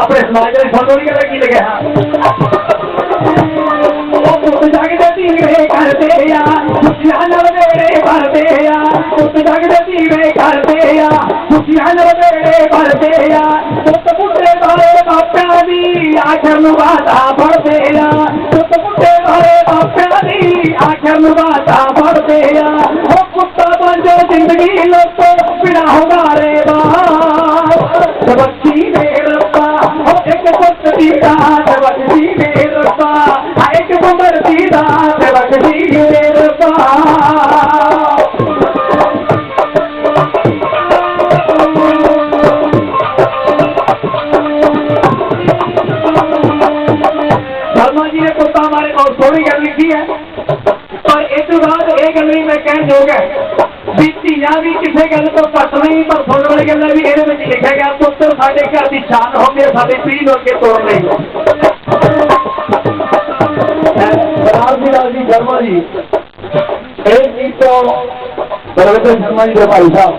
अपने समाज नहीं की लगे भरते आखर बाप्या कुत्ता ज़िंदगी लोग तो बिना होगा बहुत थोड़ी गल लिखी है। पर इस बात यह गल भी मैं कह योग है बीती या भी किसी गल तो घट नहीं, पर सुन वाली गल भी ये लिखा गया, पुत्र साढ़े घर की शान हो गए साढ़े पीढ़ी हो गए तोड़ नहीं शर्मा जी। एक गीत तो शर्मा जी के भाई साहब।